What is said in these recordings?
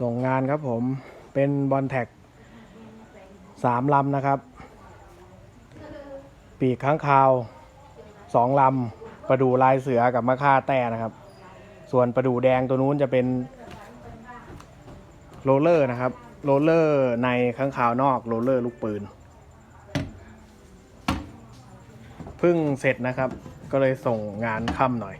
ส่งงานครับผมเป็นบอลแท็กสามลำนะครับ ปีกข้างคาวสองลำประดูลายเสือกับมะค่าแต้นะครับ ส่วนประดูแดงตัวนู้นจะเป็นโรลเลอร์นะครับโรลเลอร์ในข้างคาวนอกโรลเลอร์ลูกปืนเพิ่งเสร็จนะครับ ก็เลยส่งงานค่ำหน่อย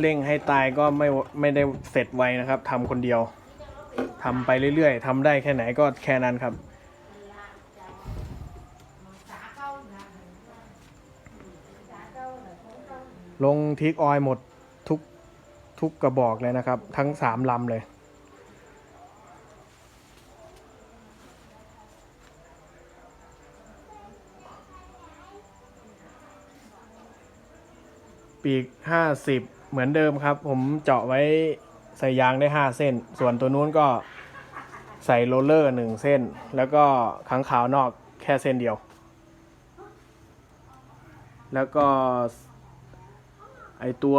เร่งให้ตายก็ไม่ไม่ได้เสร็จไวนะครับทำคนเดียวทำไปเรื่อยๆทำได้แค่ไหนก็แค่นั้นครับ ลงทิกออยหมดทุกทุกกระบอกเลยนะครับ ทั้งสามลำเลยปีกห้าสิบ เหมือนเดิมครับ ผมเจาะไว้ใส่ยางได้ห้าเส้น ส่วนตัวนู้นก็ใส่โรลเลอร์หนึ่งเส้น แล้วก็ขังขาวนอกแค่เส้นเดียว แล้วก็ไอตัว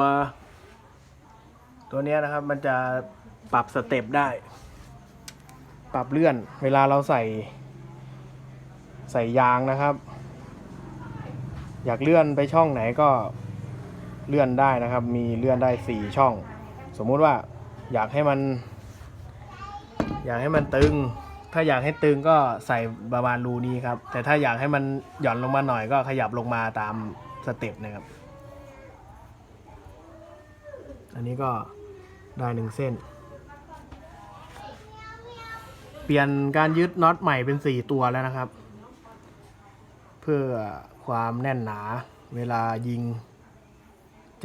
ตัวเนี้ยนะครับมันจะปรับสเต็ปได้ ปรับเลื่อน เวลาเราใส่ ใส่ยางนะครับ อยากเลื่อนไปช่องไหนก็ เลื่อนได้นะครับ มีเลื่อนได้สี่ช่อง สมมุติว่าอยากให้มัน อยากให้มันตึง ถ้าอยากให้ตึงก็ใส่ประมาณรูนี้ครับ แต่ถ้าอยากให้มันหย่อนลงมาหน่อยก็ขยับลงมาตามสเต็ปนะครับ อันนี้ก็ได้หนึ่งเส้น เปลี่ยนการยึดน็อตใหม่เป็นสี่ตัวแล้วนะครับ เพื่อความแน่นหนาเวลายิง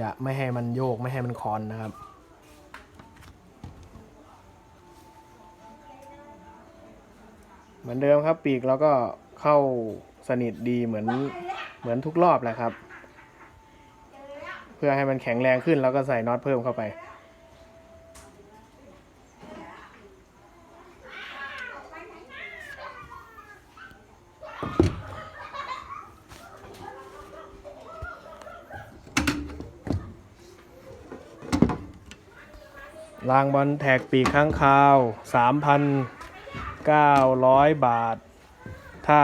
จะไม่ให้มันโยกไม่ให้มันคลอนนะครับ เหมือนเดิมครับปีกเราก็เข้าสนิทดีเหมือนเหมือนทุกรอบแหละครับ เพื่อให้มันแข็งแรงขึ้นแล้วก็ใส่น็อตเพิ่มเข้าไป รางบอลแท็กปีกข้างคาว 3,900 บาท ถ้า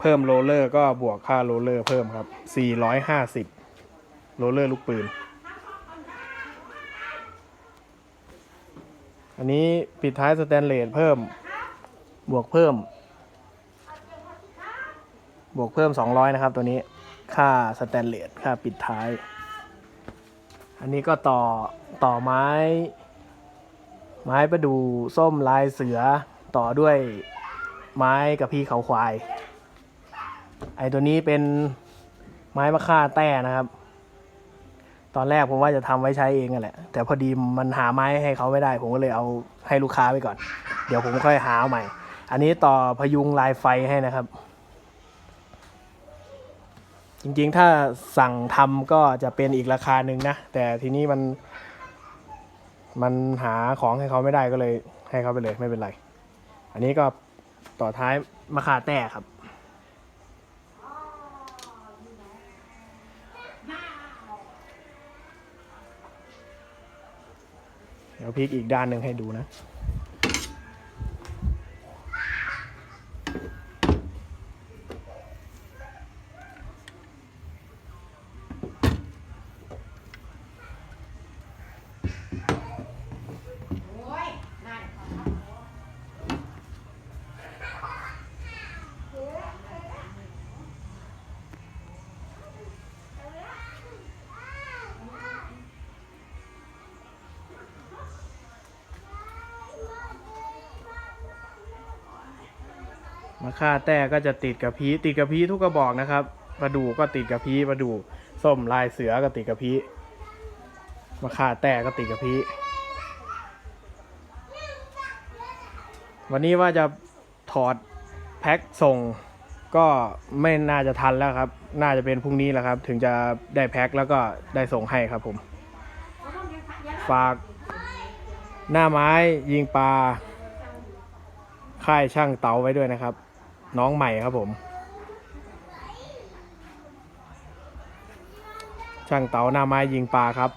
เพิ่มโรเลอร์ก็บวกค่าโรเลอร์เพิ่มครับ 450 โรเลอร์ลูกปืน อันนี้ปิดท้ายสแตนเลสเพิ่ม บวกเพิ่ม บวกเพิ่ม 200 นะครับตัวนี้ ค่าสแตนเลส ค่าปิดท้าย อันนี้ก็ต่อต่อไม้ ไม้ประดูส้มลายเสือต่อด้วยไม้กับพี่เขาควาย ไอตัวนี้เป็นไม้มะค่าแต้นะครับ ตอนแรกผมว่าจะทำไว้ใช้เองกันแหละ แต่พอดีมันหาไม้ให้เขาไม่ได้ ผมก็เลยเอาให้ลูกค้าไปก่อน เดี๋ยวผมค่อยหาเอาใหม่ อันนี้ต่อพยุงลายไฟให้นะครับ จริงๆถ้าสั่งทำก็จะเป็นอีกราคาหนึ่งนะ แต่ทีนี้มัน มันหาของให้เขาไม่ได้ก็เลยให้เขาไปเลยไม่เป็นไร อันนี้ก็ต่อท้ายมะขาแต้ครับ เดี๋ยวพลิกอีกด้านหนึ่งให้ดูนะ มะค่าแต้ก็จะติดกับพีติดกับพีทุกกระบอกนะครับประดูก็ติดกับพีประดูส้มลายเสือก็ติดกับพีมะค่าแต้ก็ติดกับพีวันนี้ว่าจะถอดแพ็คส่งก็ไม่น่าจะทันแล้วครับ น่าจะเป็นพรุ่งนี้แหละครับ ถึงจะได้แพ็คแล้วก็ได้ส่งให้ครับผม ฝากหน้าไม้ยิงปลาค่ายช่างเตาไว้ด้วยนะครับ น้องใหม่ครับผม ช่างเต๋าหน้าไม้ยิงปลาครับ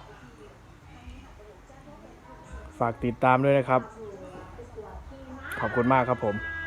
ฝากติดตามด้วยนะครับ ขอบคุณมากครับผม